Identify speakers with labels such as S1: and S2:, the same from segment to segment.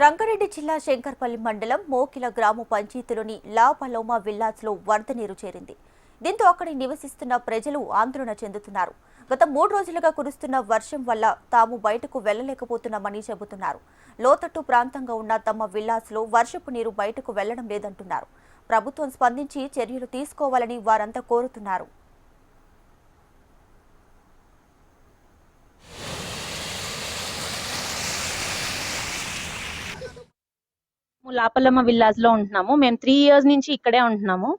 S1: రంగారెడ్డి జిల్లా శంకర్పల్లి మండలం మోకిల గ్రామ పంచాయతీలోని లా పలోమా విల్లాస్లో వరద నీరు చేరింది. దీంతో అక్కడి నివసిస్తున్న ప్రజలు ఆందోళన చెందుతున్నారు. గత మూడు రోజులుగా కురుస్తున్న వర్షం వల్ల తాము బయటకు వెళ్ళలేకపోతున్నామని చెబుతున్నారు. లోతట్టు ప్రాంతంగా ఉన్న తమ విల్లాస్లో వర్షపు నీరు బయటకు వెళ్ళడం లేదంటున్నారు. ప్రభుత్వం స్పందించి చర్యలు తీసుకోవాలని వారంతా కోరుతున్నారు.
S2: లాపల్లమ్మ విల్లాస్లో ఉంటున్నాము. మేము త్రీ ఇయర్స్ నుంచి ఇక్కడే ఉంటున్నాము.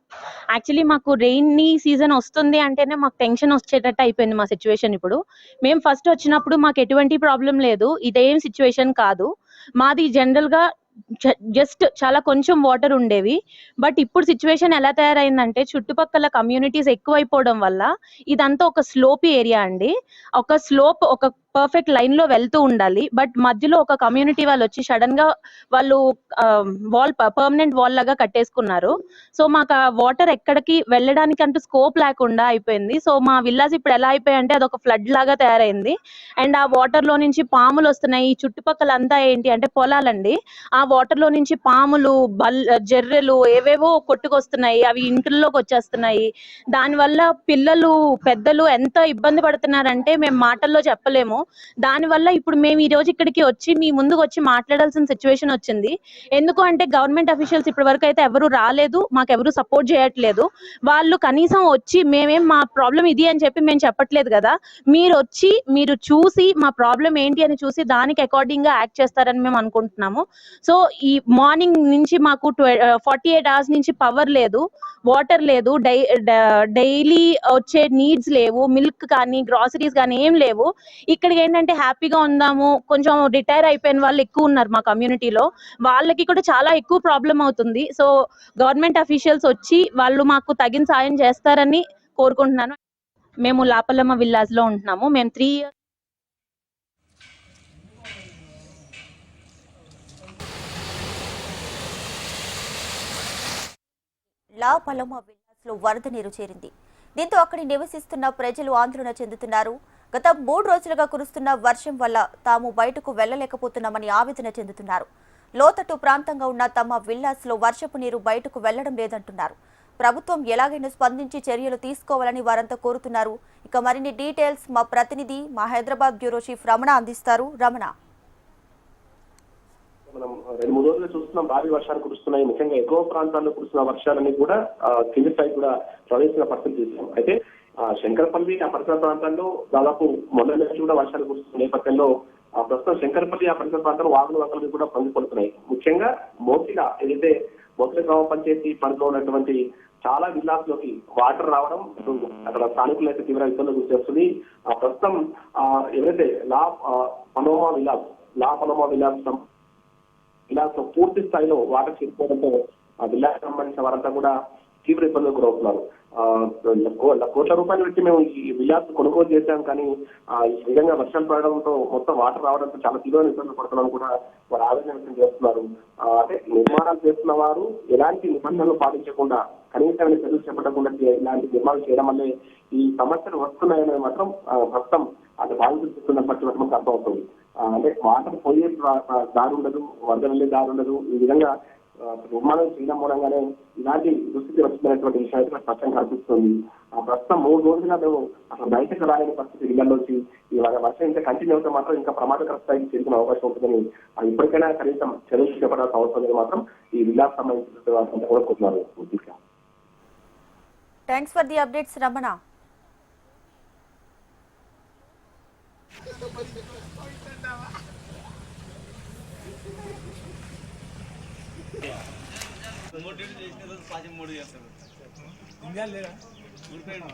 S2: యాక్చువల్లీ మాకు రెయిన్ని సీజన్ వస్తుంది అంటేనే మాకు టెన్షన్ వచ్చేటట్టు అయిపోయింది మా సిచ్యువేషన్ ఇప్పుడు. మేము ఫస్ట్ వచ్చినప్పుడు మాకు ఎటువంటి ప్రాబ్లం లేదు. ఇదేం సిచ్యువేషన్ కాదు. మాది జనరల్గా జస్ట్ చాలా కొంచెం వాటర్ ఉండేవి. బట్ ఇప్పుడు సిచ్యువేషన్ ఎలా తయారైందంటే చుట్టుపక్కల కమ్యూనిటీస్ ఎక్కువైపోవడం వల్ల ఇదంతా ఒక స్లోపీ ఏరియా అండి. ఒక స్లోప్ ఒక పర్ఫెక్ట్ లైన్లో వెళ్తూ ఉండాలి. బట్ మధ్యలో ఒక కమ్యూనిటీ వాళ్ళు వచ్చి సడన్గా వాళ్ళు వాల్ పర్మనెంట్ వాల్ లాగా కట్టేసుకున్నారు. సో మాకు ఆ వాటర్ ఎక్కడికి వెళ్ళడానికి అంటూ స్కోప్ లేకుండా అయిపోయింది. సో మా విల్లాస్ ఇప్పుడు ఎలా అయిపోయాయంటే అది ఒక ఫ్లడ్ లాగా తయారైంది. అండ్ ఆ వాటర్లో నుంచి పాములు వస్తున్నాయి. ఈ చుట్టుపక్కల అంతా ఏంటి అంటే పొలాలండి. ఆ వాటర్లో నుంచి పాములు బల్ జర్రెలు ఏవేవో కొట్టుకొస్తున్నాయి. అవి ఇంట్లోకి వచ్చేస్తున్నాయి. దానివల్ల పిల్లలు పెద్దలు ఎంత ఇబ్బంది పడుతున్నారంటే మేము మాటల్లో చెప్పలేము. దానివల్ల ఇప్పుడు మేము ఈ రోజు ఇక్కడికి వచ్చి మీ ముందుకు వచ్చి మాట్లాడాల్సిన సిచ్యువేషన్ వచ్చింది. ఎందుకు అంటే గవర్నమెంట్ అఫీషియల్స్ ఇప్పటి వరకు అయితే ఎవరు రాలేదు మాకు ఎవరు సపోర్ట్ చేయట్లేదు. వాళ్ళు కనీసం వచ్చి మేమేం మా ప్రాబ్లం ఇది అని చెప్పి మేము చెప్పట్లేదు కదా. మీరు వచ్చి మీరు చూసి మా ప్రాబ్లం ఏంటి అని చూసి దానికి అకార్డింగ్గా యాక్ట్ చేస్తారని మేము అనుకుంటున్నాము. సో ఈ మార్నింగ్ నుంచి మాకు ఫార్టీ ఎయిట్ అవర్స్ నుంచి పవర్ లేదు వాటర్ లేదు డై డైలీ వచ్చే నీడ్స్ లేవు మిల్క్ కానీ గ్రాసరీస్ కానీ ఏం లేవు. ఇక్కడ ఇక్కడికి ఏంటంటే హ్యాపీగా ఉందాము కొంచెం రిటైర్ అయిపోయిన వాళ్ళు ఎక్కువ ఉన్నారు మా కమ్యూనిటీలో. వాళ్ళకి కూడా చాలా ఎక్కువ ప్రాబ్లం అవుతుంది. సో గవర్నమెంట్ అఫీషియల్స్ వచ్చి వాళ్ళు మాకు తగిన సాయం చేస్తారని కోరుకుంటున్నాను. మేము లాపలమ్మ విల్లాజ్లో ఉంటున్నాము. మేము త్రీ
S1: ఇయర్స్ లాపలమ్మ విల్లాజ్లో వరద నీరు చేరింది. దీంతో అక్కడి నివసిస్తున్న ప్రజలు ఆందోళన చెందుతున్నారు. గత మూడు రోజులుగా కురుస్తున్న వర్షం వల్ల తాము బయటకు వెళ్ళలేకపోతున్నామని ఆవేదన చెందుతున్నారు. లోతట్టు ప్రాంతంగా ఉన్న తమ విల్లాస్లో వర్షపు నీరు బయటకు వెళ్ళడం లేదంటున్నారు. ప్రభుత్వం ఎలాగైనా స్పందించి చర్యలు తీసుకోవాలని వారంతా కోరుతున్నారు. ఇక మరిన్ని డీటెయిల్స్ మా ప్రతినిధి మా హైదరాబాద్ బ్యూరో చీఫ్ రమణ అందిస్తారు. రమణ.
S3: మనం రెండు మూడు రోజులు చూస్తున్నాం భారీ వర్షాలు కురుస్తున్నాయి. ముఖ్యంగా ఎగువ ప్రాంతాల్లో కురుస్తున్న వర్షాలన్నీ కూడా కింది స్థాయి కూడా ప్రవేశించిన పరిస్థితి చూసాం అయితే శంకరపల్లి ఆ పరిసర ప్రాంతాల్లో దాదాపు మొదటి నుంచి కూడా వర్షాలు కురుస్తున్న నేపథ్యంలో ఆ, ప్రస్తుతం శంకరపల్లి ఆ పరిసర ప్రాంతాలు వాహన వసతులు కూడా పొంగిపడుతున్నాయి ముఖ్యంగా మోతిల ఏదైతే మొదటి గ్రామ పంచాయతీ పరిధిలో ఉన్నటువంటి చాలా విల్లాస్లోకి వాటర్ రావడం అక్కడ స్థానికులు అయితే తీవ్ర ఇబ్బందులు గురిచేస్తుంది ఆ ప్రస్తుతం ఏదైతే ఎవరైతే లా పనోమా విలాస్ లా పనోమా విలాస్ విలాస్ పూర్తి స్థాయిలో వాటర్ చేరుకోవడంతో ఆ విలాస్ సంబంధించిన వారంతా కూడా తీవ్ర ఇబ్బందులు గురవుతున్నారు. కోట్ల రూపాయలు పెట్టి మేము ఈ విలాస్ కొనుగోలు చేశాం కానీ ఆ, ఈ విధంగా వర్షాలు పడడంతో మొత్తం వాటర్ రావడంతో చాలా తీవ్రమైన ఇబ్బందులు పడుతున్నాం కూడా వారు ఆవేదన వ్యక్తం చేస్తున్నారు. అంటే నిర్మాణాలు చేస్తున్న వారు ఎలాంటి నిబంధనలు పాటించకుండా కనీసమైన చర్యలు చేపట్టకుండా ఇలాంటి నిర్మాణాలు చేయడం వల్లే ఈ సమస్యలు వస్తున్నాయని మాత్రం మొత్తం అది బాధితులు చెప్తున్నప్పటికీ మాత్రం మనకు అర్థమవుతుంది. అంటే వాటర్ పోయే దారి ఉండదు వరద వెళ్ళే దారి ఉండదు. ఈ విధంగా ఆ, చేయడం మూలంగానే ఇలాంటి దుస్థితి వస్తున్నటువంటి విషయం అయితే నాకు స్పష్టంగా కనిపిస్తుంది. ఆ ప్రస్తుతం మూడు రోజులుగా మేము అసలు బయటకు రాలేని పరిస్థితి ఇళ్ళలోంచి ఇవాళ వర్షం ఇంకా కంటిన్యూ అవుతే మాత్రం ఇంకా ప్రమాదకర స్థాయికి చేరుకునే అవకాశం ఉంటుందని ఇప్పటికైనా కనీసం చర్యలు చేపడాల్సిన అవసరం లేదు మాత్రం ఈ విలాస్ సంబంధించిన కూడా కోరుతున్నారు.
S1: Thanks for the updates Ramana.
S4: మూడు డ్యూటీ చేసిన రోజు పాచి మూడు చేస్తాడు. ఊడిపోయాడు